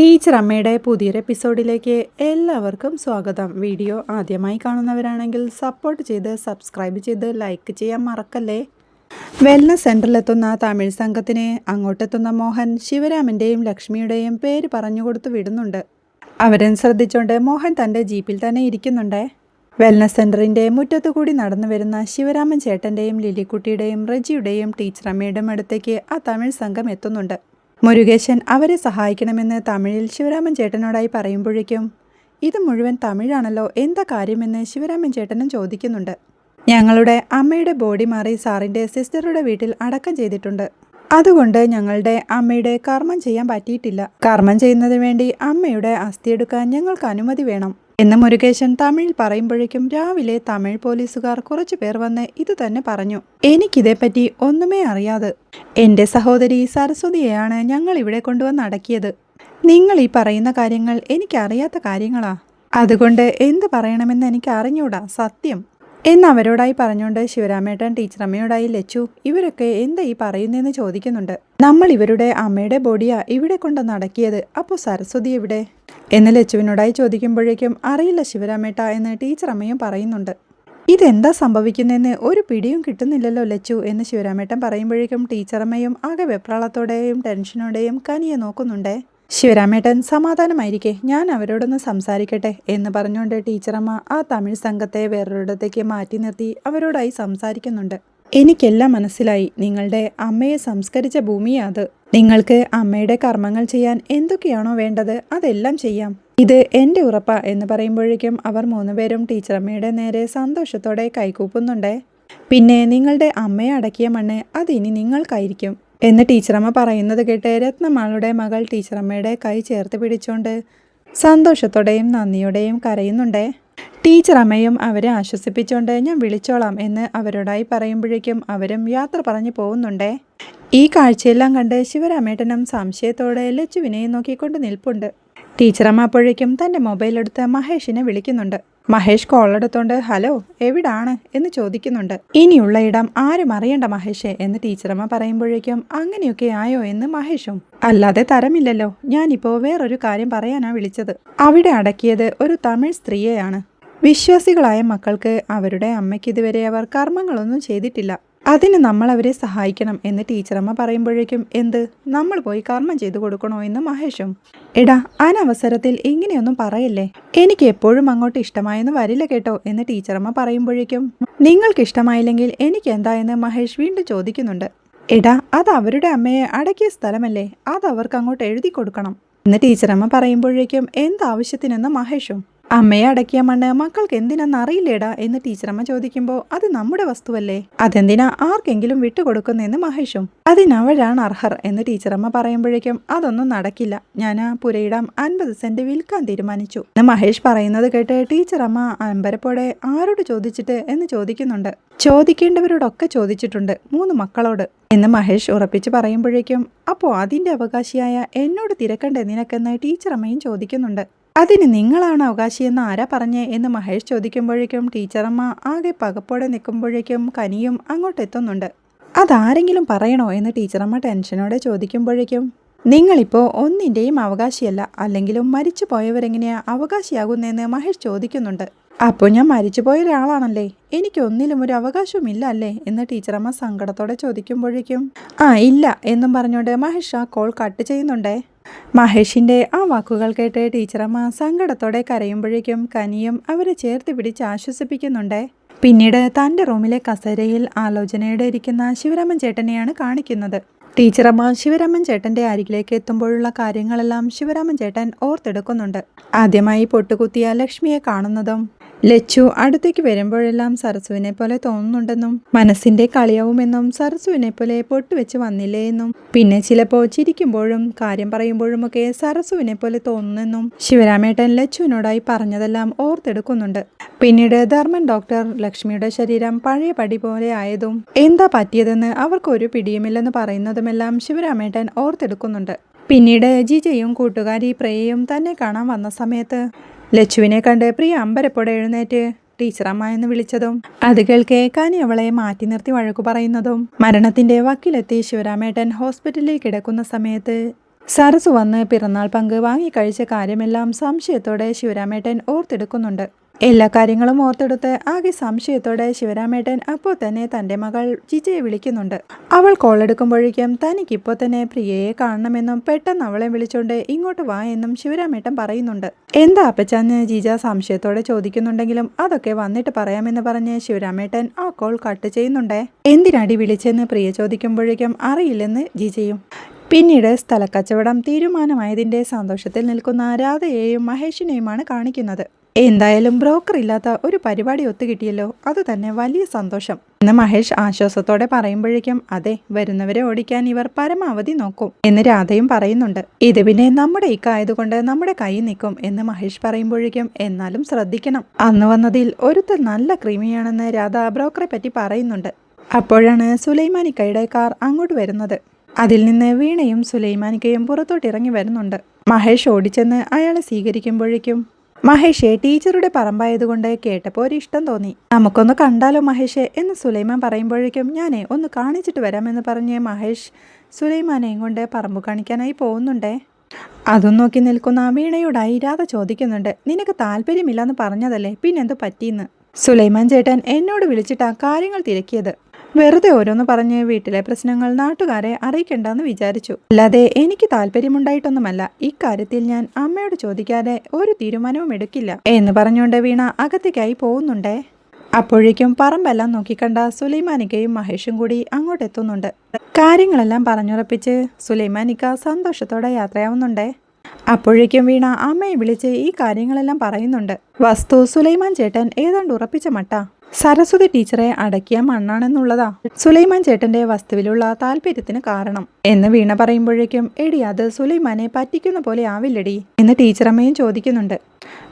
Teacher അമ്മയുടെ പുതിയൊരു എപ്പിസോഡിലേക്ക് എല്ലാവർക്കും സ്വാഗതം. വീഡിയോ ആദ്യമായി കാണുന്നവരാണെങ്കിൽ സപ്പോർട്ട് ചെയ്ത് സബ്സ്ക്രൈബ് ചെയ്ത് ലൈക്ക് ചെയ്യാൻ മറക്കല്ലേ? വെൽനസ് സെന്ററിലെത്തുന്ന തമിഴ് സംഘത്തിന് അങ്ങോട്ടെത്തുന്ന മോഹൻ ശിവരാമന്റെയും ലക്ഷ്മിയുടെയും പേര് പറഞ്ഞു കൊടുത്തു വിടുന്നുണ്ട്. അവരെ ശ്രദ്ധിച്ചുകൊണ്ട് മോഹൻ തന്റെ ജീപ്പിൽ തന്നെ ഇരിക്കുന്നുണ്ട്. വെൽനസ് സെന്ററിന്റെ മുറ്റത്തു കൂടി നടന്നു വരുന്ന ശിവരാമൻ ചേട്ടന്റെയും ലിലിക്കുട്ടിയുടെയും റജിയുടെയും ടീച്ചർ അമ്മയുടെയും അടുത്തേക്ക് ആ തമിഴ് സംഘം എത്തുന്നുണ്ട്. മുരുകേശൻ അവരെ സഹായിക്കണമെന്ന് തമിഴിൽ ശിവരാമൻ ചേട്ടനോടായി പറയുമ്പോഴേക്കും ഇത് മുഴുവൻ തമിഴാണല്ലോ എന്താ കാര്യമെന്ന് ശിവരാമൻ ചേട്ടനും ചോദിക്കുന്നുണ്ട്. ഞങ്ങളുടെ അമ്മയുടെ ബോഡി മാറി സാറിന്റെ സിസ്റ്ററുടെ വീട്ടിൽ അടക്കം ചെയ്തിട്ടുണ്ട്. അതുകൊണ്ട് ഞങ്ങളുടെ അമ്മയുടെ കർമ്മം ചെയ്യാൻ പറ്റിയിട്ടില്ല. കർമ്മം ചെയ്യുന്നതിന് വേണ്ടി അമ്മയുടെ അസ്ഥിയെടുക്കാൻ ഞങ്ങൾക്ക് അനുമതി വേണം. എന്ന് മുരുകേശൻ തമിഴിൽ പറയുമ്പോഴേക്കും രാവിലെ തമിഴ് പോലീസുകാർ കുറച്ചു പേർ വന്ന് ഇത് തന്നെ പറഞ്ഞു. എനിക്കിതേപ്പറ്റി ഒന്നുമേ അറിയാതെ. എന്റെ സഹോദരി സരസ്വതിയെയാണ് ഞങ്ങൾ ഇവിടെ കൊണ്ടുവന്ന് അടക്കിയത്. നിങ്ങൾ ഈ പറയുന്ന കാര്യങ്ങൾ എനിക്കറിയാത്ത കാര്യങ്ങളാ. അതുകൊണ്ട് എന്ത് പറയണമെന്ന് എനിക്ക് അറിഞ്ഞൂടാ സത്യം എന്ന് അവരോടായി പറഞ്ഞുകൊണ്ട് ശിവരാമേട്ടൻ ടീച്ചറമ്മയോടായി ലച്ചു ഇവരൊക്കെ എന്താ ഈ പറയുന്നതെന്ന് ചോദിക്കുന്നുണ്ട്. നമ്മൾ ഇവരുടെ അമ്മയുടെ ബോഡിയാ ഇവിടെ കൊണ്ട് നടക്കിയത് അപ്പോൾ സരസ്വതി എവിടെ? എന്ന് ലച്ചുവിനോടായി ചോദിക്കുമ്പോഴേക്കും അറിയില്ല ശിവരാമേട്ട എന്ന് ടീച്ചർ അമ്മയും പറയുന്നുണ്ട്. ഇതെന്താ സംഭവിക്കുന്നതെന്ന് ഒരു പിടിയും കിട്ടുന്നില്ലല്ലോ ലച്ചു എന്ന് ശിവരാമേട്ടൻ പറയുമ്പോഴേക്കും ടീച്ചറമ്മയും ആകെ വെപ്രാളത്തോടെയും ടെൻഷനോടെയും കനിയെ നോക്കുന്നുണ്ടേ. ശിവരാമേട്ടൻ സമാധാനമായിരിക്കെ ഞാൻ അവരോടൊന്ന് സംസാരിക്കട്ടെ എന്ന് പറഞ്ഞുകൊണ്ട് ടീച്ചറമ്മ ആ തമിഴ് സംഘത്തെ വേറൊരിടത്തേക്ക് മാറ്റി നിർത്തി അവരോടായി സംസാരിക്കുന്നുണ്ട്. എനിക്കെല്ലാം മനസ്സിലായി. നിങ്ങളുടെ അമ്മയെ സംസ്കരിച്ച ഭൂമിയാ അത് നിങ്ങൾക്ക് അമ്മയുടെ കർമ്മങ്ങൾ ചെയ്യാൻ എന്തൊക്കെയാണോ വേണ്ടത് അതെല്ലാം ചെയ്യാം. ഇത് എന്റെ ഉറപ്പ എന്ന് പറയുമ്പോഴേക്കും അവർ മൂന്നുപേരും ടീച്ചറമ്മയുടെ നേരെ സന്തോഷത്തോടെ കൈകൂപ്പുന്നുണ്ടേ. പിന്നെ നിങ്ങളുടെ അമ്മയെ അടക്കിയ മണ്ണ് അതിനി നിങ്ങൾക്കായിരിക്കും. എന്ന് ടീച്ചറമ്മ പറയുന്നത് കേട്ട് രത്നമാളുടെ മകൾ ടീച്ചറമ്മയുടെ കൈ ചേർത്ത് പിടിച്ചോണ്ട് സന്തോഷത്തോടെയും നന്ദിയോടെയും കരയുന്നുണ്ടേ. ടീച്ചറമ്മയും അവരെ ആശ്വസിപ്പിച്ചുകൊണ്ട് ഞാൻ വിളിച്ചോളാം എന്ന് അവരോടായി പറയുമ്പോഴേക്കും അവരും യാത്ര പറഞ്ഞു പോകുന്നുണ്ടേ. ഈ കാഴ്ചയെല്ലാം കണ്ട് ശിവരാമേട്ടനും സംശയത്തോടെ ലച്ചുവിനെയും നോക്കിക്കൊണ്ട് നിൽപ്പുണ്ട്. ടീച്ചറമ്മ അപ്പോഴേക്കും തന്റെ മൊബൈൽ എടുത്ത് മഹേഷിനെ വിളിക്കുന്നുണ്ട്. മഹേഷ് കോൾ എടുത്തോണ്ട് ഹലോ എവിടാണ്? എന്ന് ചോദിക്കുന്നുണ്ട്. ഇനിയുള്ള ഇടം ആരും അറിയണ്ട മഹേഷേ എന്ന് ടീച്ചറമ്മ പറയുമ്പോഴേക്കും അങ്ങനെയൊക്കെ ആയോ? എന്ന് മഹേഷും അല്ലാതെ തരമില്ലല്ലോ ഞാനിപ്പോ വേറൊരു കാര്യം പറയാനാ വിളിച്ചത്. അവിടെ അടക്കിയത് ഒരു തമിഴ് സ്ത്രീയെയാണ്. വിശ്വാസികളായ മക്കൾക്ക് അവരുടെ അമ്മയ്ക്ക് ഇതുവരെ അവർ കർമ്മങ്ങളൊന്നും ചെയ്തിട്ടില്ല. അതിന് നമ്മൾ അവരെ സഹായിക്കണം എന്ന് ടീച്ചറമ്മ പറയുമ്പോഴേക്കും എന്ത്? നമ്മൾ പോയി കർമ്മം ചെയ്തു കൊടുക്കണോ എന്ന് മഹേഷും. എടാ അനവസരത്തിൽ ഇങ്ങനെയൊന്നും പറയല്ലേ? എനിക്ക് എപ്പോഴും അങ്ങോട്ട് ഇഷ്ടമായെന്ന് വരില്ല കേട്ടോ എന്ന് ടീച്ചറമ്മ പറയുമ്പോഴേക്കും നിങ്ങൾക്ക് ഇഷ്ടമായില്ലെങ്കിൽ എനിക്ക് എന്താ എന്ന് മഹേഷ് വീണ്ടും ചോദിക്കുന്നുണ്ട്. എടാ അത് അവരുടെ അമ്മയെ അടക്കിയ സ്ഥലമല്ലേ? അത് അവർക്ക് അങ്ങോട്ട് എഴുതി കൊടുക്കണം. എന്ന് ടീച്ചറമ്മ പറയുമ്പോഴേക്കും എന്താവശ്യത്തിനെന്ന് മഹേഷും. അമ്മയെ അടക്കിയ മണ്ണ് മക്കൾക്ക് എന്തിനാന്ന് അറിയില്ലേടാ എന്ന് ടീച്ചറമ്മ ചോദിക്കുമ്പോൾ അത് നമ്മുടെ വസ്തുവല്ലേ? അതെന്തിനാ ആർക്കെങ്കിലും വിട്ടുകൊടുക്കുന്നെന്ന് മഹേഷും? അതിനവരാണ് അർഹർ എന്ന് ടീച്ചറമ്മ പറയുമ്പോഴേക്കും അതൊന്നും നടക്കില്ല. ഞാൻ ആ പുരയിടം അൻപത് സെന്റ് വിൽക്കാൻ തീരുമാനിച്ചു. എന്ന് മഹേഷ് പറയുന്നത് കേട്ട് ടീച്ചറമ്മ അമ്പരപ്പോടെ ആരോട് ചോദിച്ചിട്ട് എന്ന് ചോദിക്കുന്നുണ്ട്. ചോദിക്കേണ്ടവരോടൊക്കെ ചോദിച്ചിട്ടുണ്ട് മൂന്ന് മക്കളോട് എന്ന് മഹേഷ് ഉറപ്പിച്ച് പറയുമ്പോഴേക്കും അപ്പോ അതിന്റെ അവകാശിയായ എന്നോട് തിരക്കണ്ടേ നിനക്കെന്ന് ടീച്ചറമ്മയും ചോദിക്കുന്നുണ്ട്. അതിന് നിങ്ങളാണ് അവകാശിയെന്ന് ആരാ പറഞ്ഞേ എന്ന് മഹേഷ് ചോദിക്കുമ്പോഴേക്കും ടീച്ചറമ്മ ആകെ പകപ്പോടെ നിൽക്കുമ്പോഴേക്കും കനിയും അങ്ങോട്ടെത്തുന്നുണ്ട് അതാരെങ്കിലും പറയണോ എന്ന് ടീച്ചറമ്മ ടെൻഷനോടെ ചോദിക്കുമ്പോഴേക്കും നിങ്ങളിപ്പോൾ ഒന്നിന്റെയും അവകാശിയല്ല അല്ലെങ്കിലും മരിച്ചു പോയവരെങ്ങനെയാ അവകാശിയാകുന്നതെന്ന് മഹേഷ് ചോദിക്കുന്നുണ്ട്. അപ്പോൾ ഞാൻ മരിച്ചു പോയ ഒരാളാണല്ലേ? എനിക്ക് ഒന്നിലും ഒരു അവകാശവുമില്ല അല്ലേ? എന്ന് ടീച്ചറമ്മ സങ്കടത്തോടെ ചോദിക്കുമ്പോഴേക്കും ആ ഇല്ല എന്നും പറഞ്ഞുകൊണ്ട് മഹേഷ് ആ കോൾ കട്ട് ചെയ്യുന്നുണ്ടേ. മഹേഷിന്റെ ആ വാക്കുകൾ കേട്ട് ടീച്ചറമ്മ സങ്കടത്തോടെ കരയുമ്പോഴേക്കും കനിയും അവരെ ചേർത്ത് പിടിച്ച് ആശ്വസിപ്പിക്കുന്നുണ്ടേ. പിന്നീട് തന്റെ റൂമിലെ കസേരയിൽ ആലോചനയോടെ ഇരിക്കുന്ന ശിവരാമൻ ചേട്ടനെയാണ് കാണിക്കുന്നത്. ടീച്ചറമ്മ ശിവരാമൻ ചേട്ടന്റെ അരികിലേക്ക് എത്തുമ്പോഴുള്ള കാര്യങ്ങളെല്ലാം ശിവരാമൻ ചേട്ടൻ ഓർത്തെടുക്കുന്നുണ്ട്. ആദ്യമായി പൊട്ടുകുത്തിയ ലക്ഷ്മിയെ കാണുന്നതും ലച്ചു അടുത്തേക്ക് വരുമ്പോഴെല്ലാം സരസുവിനെ പോലെ തോന്നുന്നുണ്ടെന്നും മനസ്സിന്റെ കളിയാവുമെന്നും സരസുവിനെ പോലെ പൊട്ടുവെച്ച് വന്നില്ലേ എന്നും പിന്നെ ചിലപ്പോൾ ചിരിക്കുമ്പോഴും കാര്യം പറയുമ്പോഴുമൊക്കെ സരസുവിനെ പോലെ തോന്നുന്നെന്നും ശിവരാമേട്ടൻ ലച്ചുവിനോടായി പറഞ്ഞതെല്ലാം ഓർത്തെടുക്കുന്നുണ്ട്. പിന്നീട് ധർമ്മൻ ഡോക്ടർ ലക്ഷ്മിയുടെ ശരീരം പഴയ പടി പോലെ ആയതും എന്താ പറ്റിയതെന്ന് അവർക്ക് ഒരു പിടിയുമില്ലെന്ന് പറയുന്നതുമെല്ലാം ശിവരാമേട്ടൻ ഓർത്തെടുക്കുന്നുണ്ട്. പിന്നീട് ജിജയും കൂട്ടുകാരി പ്രിയയും തന്നെ കാണാൻ വന്ന സമയത്ത് ലച്ചുവിനെ കണ്ട് പ്രിയ അമ്പരപ്പോടെ എഴുന്നേറ്റ് ടീച്ചറമ്മ എന്ന് വിളിച്ചതും അത് കേൾക്കെ കാനി അവളെ മാറ്റി നിർത്തി വഴക്കു പറയുന്നതും. മരണത്തിന്റെ വക്കിലെത്തി ശിവരാമേട്ടൻ ഹോസ്പിറ്റലിൽ കിടക്കുന്ന സമയത്ത് സരസു വന്ന് പിറന്നാൾ പങ്ക് വാങ്ങിക്കഴിച്ച കാര്യമെല്ലാം സംശയത്തോടെ ശിവരാമേട്ടൻ ഓർത്തെടുക്കുന്നുണ്ട്. എല്ലാ കാര്യങ്ങളും ഓർത്തെടുത്ത് ആകെ സംശയത്തോടെ ശിവരാമേട്ടൻ അപ്പോൾ തന്നെ തന്റെ മകൾ ജിജയെ വിളിക്കുന്നുണ്ട്. അവൾ കോൾ എടുക്കുമ്പോഴേക്കും തനിക്കിപ്പോൾ തന്നെ പ്രിയയെ കാണണമെന്നും പെട്ടെന്ന് അവളെ വിളിച്ചുകൊണ്ട് ഇങ്ങോട്ട് വാ എന്നും ശിവരാമേട്ടൻ പറയുന്നുണ്ട്. എന്താ അപ്പച്ചാന്ന് ജിജ സംശയത്തോടെ ചോദിക്കുന്നുണ്ടെങ്കിലും അതൊക്കെ വന്നിട്ട് പറയാമെന്ന് പറഞ്ഞ് ശിവരാമേട്ടൻ ആ കോൾ കട്ട് ചെയ്യുന്നുണ്ടേ. എന്തിനടി വിളിച്ചെന്ന് പ്രിയ ചോദിക്കുമ്പോഴേക്കും അറിയില്ലെന്ന് ജിജയും. പിന്നീട് സ്ഥലക്കച്ചവടം തീരുമാനമായതിന്റെ സന്തോഷത്തിൽ നിൽക്കുന്ന രാധയെയും മഹേഷിനെയുമാണ് കാണിക്കുന്നത്. എന്തായാലും ബ്രോക്കർ ഇല്ലാത്ത ഒരു പരിപാടി ഒത്തുകിട്ടിയല്ലോ. അത് തന്നെ വലിയ സന്തോഷം. എന്ന് മഹേഷ് ആശ്വാസത്തോടെ പറയുമ്പോഴേക്കും അതെ വരുന്നവരെ ഓടിക്കാൻ ഇവർ പരമാവധി നോക്കും എന്ന് രാധയും പറയുന്നുണ്ട്. ഇത് പിന്നെ നമ്മുടെ ഇക്കായതുകൊണ്ട് നമ്മുടെ കൈ നിൽക്കും എന്ന് മഹേഷ് പറയുമ്പോഴേക്കും എന്നാലും ശ്രദ്ധിക്കണം. അന്ന് വന്നതിൽ ഒരുത്തർ നല്ല ക്രീമിയാണെന്ന് രാധ ബ്രോക്കറെ പറ്റി പറയുന്നുണ്ട്. അപ്പോഴാണ് സുലൈമാനിക്കയുടെ കാർ അങ്ങോട്ട് വരുന്നത്. അതിൽ നിന്ന് വീണയും സുലൈമാനിക്കയും പുറത്തോട്ട് ഇറങ്ങി വരുന്നുണ്ട്. മഹേഷ് ഓടിച്ചെന്ന് അയാളെ സ്വീകരിക്കുമ്പോഴേക്കും മഹേഷെ ടീച്ചറുടെ പറമ്പായതുകൊണ്ട് കേട്ടപ്പോൾ ഒരു ഇഷ്ടം തോന്നി. നമുക്കൊന്ന് കണ്ടാലോ മഹേഷേ? എന്ന് സുലൈമാൻ പറയുമ്പോഴേക്കും ഞാനേ ഒന്ന് കാണിച്ചിട്ട് വരാമെന്ന് പറഞ്ഞ് മഹേഷ് സുലൈമാനെയും കൊണ്ട് പറമ്പ് കാണിക്കാനായി പോകുന്നുണ്ടേ? അതും നോക്കി നിൽക്കുന്ന വീണയോടായി രാധ ചോദിക്കുന്നുണ്ട്. നിനക്ക് താല്പര്യമില്ലെന്ന് പറഞ്ഞതല്ലേ? പിന്നെന്ത് പറ്റിയെന്ന് സുലൈമാൻ ചേട്ടൻ എന്നോട് വിളിച്ചിട്ടാ കാര്യങ്ങൾ തിരക്കിയത്. വെറുതെ ഓരോന്ന് പറഞ്ഞ് വീട്ടിലെ പ്രശ്നങ്ങൾ നാട്ടുകാരെ അറിയിക്കണ്ടെന്ന് വിചാരിച്ചു. അല്ലാതെ എനിക്ക് താല്പര്യമുണ്ടായിട്ടൊന്നുമല്ല. ഇക്കാര്യത്തിൽ ഞാൻ അമ്മയോട് ചോദിക്കാതെ ഒരു തീരുമാനവും എടുക്കില്ല. എന്ന് പറഞ്ഞുകൊണ്ട് വീണ അകത്തേക്കായി പോകുന്നുണ്ടേ? അപ്പോഴേക്കും പറമ്പെല്ലാം നോക്കിക്കണ്ട സുലൈമാനിക്കയും മഹേഷും കൂടി അങ്ങോട്ടെത്തുന്നുണ്ട്. കാര്യങ്ങളെല്ലാം പറഞ്ഞുറപ്പിച്ച് സുലൈമാനിക്ക സന്തോഷത്തോടെ യാത്രയാവുന്നുണ്ടേ? അപ്പോഴേക്കും വീണ അമ്മയെ വിളിച്ച് ഈ കാര്യങ്ങളെല്ലാം പറയുന്നുണ്ട്. വസ്തു സുലൈമാൻ ചേട്ടൻ ഏതാണ്ട് ഉറപ്പിച്ച മട്ട. സരസ്വതി ടീച്ചറെ അടക്കിയ മണ്ണാണെന്നുള്ളതാ. സുലൈമാൻ ചേട്ടന്റെ വസ്തുവിലുള്ള താല്പര്യത്തിന് കാരണം. എന്ന് വീണ പറയുമ്പോഴേക്കും എടി അത് സുലൈമാനെ പറ്റിക്കുന്ന പോലെ ആവില്ലടി എന്ന് ടീച്ചറമ്മയും ചോദിക്കുന്നുണ്ട്.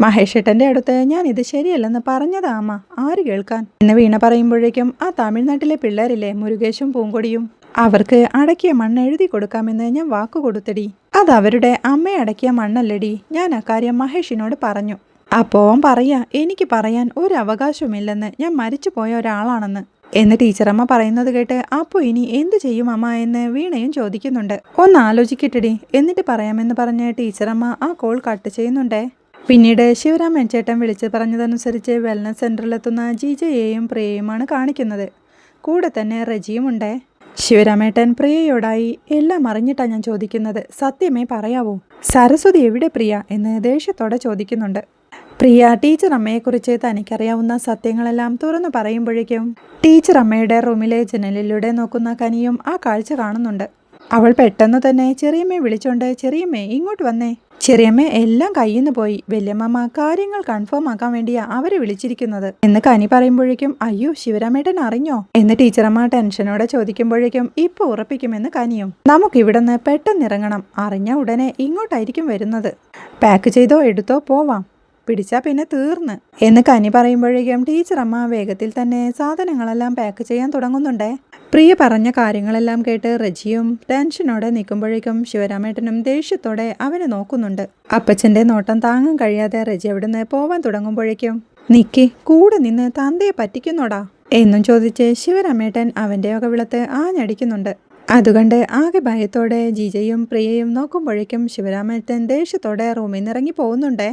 മഹേഷ് ഏട്ടന്റെ അടുത്ത് ഞാൻ ഇത് ശരിയല്ലെന്ന് പറഞ്ഞതാ അമ്മ ആര് കേൾക്കാൻ? എന്ന് വീണ പറയുമ്പോഴേക്കും ആ തമിഴ്നാട്ടിലെ പിള്ളേരില്ലേ മുരുകേശും പൂങ്കൊടിയും? അവർക്ക് അടക്കിയ മണ്ണ് എഴുതി കൊടുക്കാമെന്ന് ഞാൻ വാക്കു കൊടുത്തടി. അത് അവരുടെ അമ്മ അടക്കിയ മണ്ണല്ലടി. ഞാൻ അക്കാര്യം മഹേഷിനോട് പറഞ്ഞു. അപ്പോൾ അവൻ പറയാ എനിക്ക് പറയാൻ ഒരു അവകാശവുമില്ലെന്ന്. ഞാൻ മരിച്ചു പോയ ഒരാളാണെന്ന്. എന്ന് ടീച്ചറമ്മ പറയുന്നത് കേട്ട് അപ്പോൾ ഇനി എന്ത് ചെയ്യും അമ്മ എന്ന് വീണയും ചോദിക്കുന്നുണ്ട്. ഒന്ന് ആലോചിക്കട്ടെടി. എന്നിട്ട് പറയാമെന്ന് പറഞ്ഞ് ടീച്ചറമ്മ ആ കോൾ കട്ട് ചെയ്യുന്നുണ്ടേ. പിന്നീട് ശിവരാമൻ ചേട്ടൻ വിളിച്ച് പറഞ്ഞതനുസരിച്ച് വെൽനസ് സെന്ററിലെത്തുന്ന ജിജയെയും പ്രിയയുമാണ് കാണിക്കുന്നത്. കൂടെ തന്നെ റജിയുമുണ്ടേ ശിവരാമേട്ടൻ പ്രിയയോടായി എല്ലാം അറിഞ്ഞിട്ടാണ് ഞാൻ ചോദിക്കുന്നത്. സത്യമേ പറയാവൂ. സരസ്വതി എവിടെ പ്രിയ എന്ന് ദേഷ്യത്തോടെ ചോദിക്കുന്നുണ്ട്. പ്രിയ ടീച്ചർ അമ്മയെക്കുറിച്ച് തനിക്കറിയാവുന്ന സത്യങ്ങളെല്ലാം തുറന്നു പറയുമ്പോഴേക്കും ടീച്ചർ അമ്മയുടെ റൂമിലെ ജനലിലൂടെ നോക്കുന്ന കനിയും ആ കാഴ്ച കാണുന്നുണ്ട്. അവൾ പെട്ടെന്ന് തന്നെ ചെറിയമ്മയെ വിളിച്ചോണ്ട് ചെറിയമ്മേ ഇങ്ങോട്ട് വന്നേ. ചെറിയമ്മ എല്ലാം കയ്യിൽ നിന്ന് പോയി. വല്യമ്മ കാര്യങ്ങൾ കൺഫേം ആക്കാൻ വേണ്ടിയാ അവരെ വിളിച്ചിരിക്കുന്നത്. എന്ന് കനി പറയുമ്പോഴേക്കും അയ്യോ ശിവരാമേട്ടൻ അറിഞ്ഞോ? എന്ന് ടീച്ചറമ്മ ടെൻഷനോടെ ചോദിക്കുമ്പോഴേക്കും ഇപ്പൊ ഉറപ്പിക്കുമെന്ന് കനിയും. നമുക്ക് ഇവിടുന്ന് പെട്ടെന്ന് ഇറങ്ങണം അറിഞ്ഞ ഉടനെ ഇങ്ങോട്ടായിരിക്കും വരുന്നത്. പാക്ക് ചെയ്തോ എടുത്തോ പോവാം. പിടിച്ചാ പിന്നെ തീർന്ന്. എന്ന് കനി പറയുമ്പോഴേക്കും ടീച്ചർ അമ്മ വേഗത്തിൽ തന്നെ സാധനങ്ങളെല്ലാം പാക്ക് ചെയ്യാൻ തുടങ്ങുന്നുണ്ടേ. പ്രിയ പറഞ്ഞ കാര്യങ്ങളെല്ലാം കേട്ട് റജിയും ടെൻഷനോടെ നിൽക്കുമ്പോഴേക്കും ശിവരാമേട്ടനും ദേഷ്യത്തോടെ അവനെ നോക്കുന്നുണ്ട്. അപ്പച്ചന്റെ നോട്ടം താങ്ങാൻ കഴിയാതെ റജി അവിടുന്ന് പോവാൻ തുടങ്ങുമ്പോഴേക്കും നിക്കി കൂടെ നിന്ന് തന്തയെ പറ്റിക്കുന്നോടാ? എന്നും ചോദിച്ച് ശിവരാമേട്ടൻ അവന്റെ വകവിളത്ത് ആഞ്ഞടിക്കുന്നുണ്ട്. അതുകൊണ്ട് ആകെ ഭയത്തോടെ ജിജയും പ്രിയയും നോക്കുമ്പോഴേക്കും ശിവരാമേട്ടൻ ദേഷ്യത്തോടെ റൂമിൽ നിന്ന് ഇറങ്ങി പോകുന്നുണ്ടേ.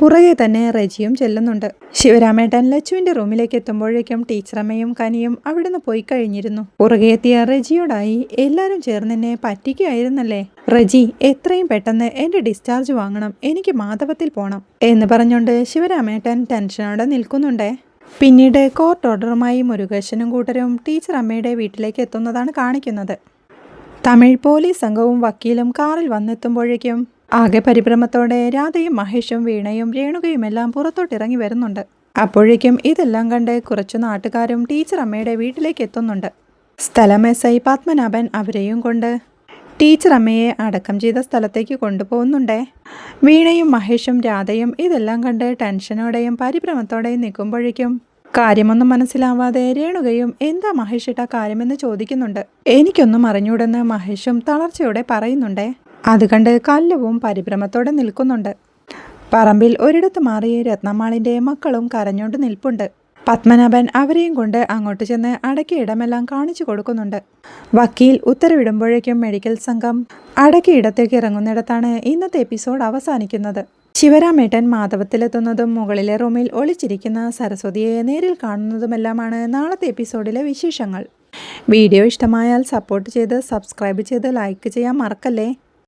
പുറകെ തന്നെ റജിയും ചെല്ലുന്നുണ്ട്. ശിവരാമേട്ടൻ ലച്ചുവിന്റെ റൂമിലേക്ക് എത്തുമ്പോഴേക്കും ടീച്ചറമ്മയും കനിയും അവിടുന്ന് പോയി കഴിഞ്ഞിരുന്നു. പുറകെ എത്തിയ റജിയോടായി എല്ലാവരും ചേർന്ന് എന്നെ പറ്റിക്കുകയായിരുന്നല്ലേ? റജി എത്രയും പെട്ടെന്ന് എന്റെ ഡിസ്ചാർജ് വാങ്ങണം. എനിക്ക് മാധവത്തിൽ പോണം. എന്ന് പറഞ്ഞുകൊണ്ട് ശിവരാമേട്ടൻ ടെൻഷനോടെ നിൽക്കുന്നുണ്ടേ. പിന്നീട് കോർട്ട് ഓർഡറുമായി മുരുകേശനും കൂട്ടരും ടീച്ചർ അമ്മയുടെ വീട്ടിലേക്ക് എത്തുന്നതാണ് കാണിക്കുന്നത്. തമിഴ് പോലീസ് സംഘവും വക്കീലും കാറിൽ വന്നെത്തുമ്പോഴേക്കും ആകെ പരിഭ്രമത്തോടെ രാധയും മഹേഷും വീണയും രേണുകയും എല്ലാം പുറത്തോട്ടിറങ്ങി വരുന്നുണ്ട്. അപ്പോഴേക്കും ഇതെല്ലാം കണ്ട് കുറച്ചു നാട്ടുകാരും ടീച്ചർ അമ്മയുടെ വീട്ടിലേക്ക് എത്തുന്നുണ്ട്. സ്ഥലം എസ് ഐ പത്മനാഭൻ അവരെയും കൊണ്ട് ടീച്ചർ അമ്മയെ അടക്കം ചെയ്ത സ്ഥലത്തേക്ക് കൊണ്ടുപോകുന്നുണ്ടേ. വീണയും മഹേഷും രാധയും ഇതെല്ലാം കണ്ട് ടെൻഷനോടെയും പരിഭ്രമത്തോടെയും നിൽക്കുമ്പോഴേക്കും കാര്യമൊന്നും മനസ്സിലാവാതെ രേണുകയും എന്താ മഹേഷ് ഇട്ട കാര്യമെന്ന് ചോദിക്കുന്നുണ്ട്. എനിക്കൊന്നും അറിഞ്ഞൂടെന്ന് മഹേഷും തളർച്ചയോടെ പറയുന്നുണ്ടേ. അത് കണ്ട് കല്ലവും പരിഭ്രമത്തോടെ നിൽക്കുന്നുണ്ട്. പറമ്പിൽ ഒരിടത്ത് മാറിയ രത്നമാളിന്റെ മക്കളും കരഞ്ഞോണ്ട് നിൽപ്പുണ്ട്. പത്മനാഭൻ അവരെയും കൊണ്ട് അങ്ങോട്ട് ചെന്ന് അടക്കിയ ഇടമെല്ലാം കാണിച്ചു കൊടുക്കുന്നുണ്ട്. വക്കീൽ ഉത്തരവിടുമ്പോഴേക്കും മെഡിക്കൽ സംഘം അടക്കിയിടത്തേക്ക് ഇറങ്ങുന്നിടത്താണ് ഇന്നത്തെ എപ്പിസോഡ് അവസാനിക്കുന്നത്. ശിവരാമേട്ടൻ മാധവത്തിലെത്തുന്നതും മുകളിലെ റൂമിൽ ഒളിച്ചിരിക്കുന്ന സരസ്വതിയെ നേരിൽ കാണുന്നതുമെല്ലാമാണ് നാളത്തെ എപ്പിസോഡിലെ വിശേഷങ്ങൾ. വീഡിയോ ഇഷ്ടമായാൽ സപ്പോർട്ട് ചെയ്ത് സബ്സ്ക്രൈബ് ചെയ്ത് ലൈക്ക് ചെയ്യാൻ മറക്കല്ലേ?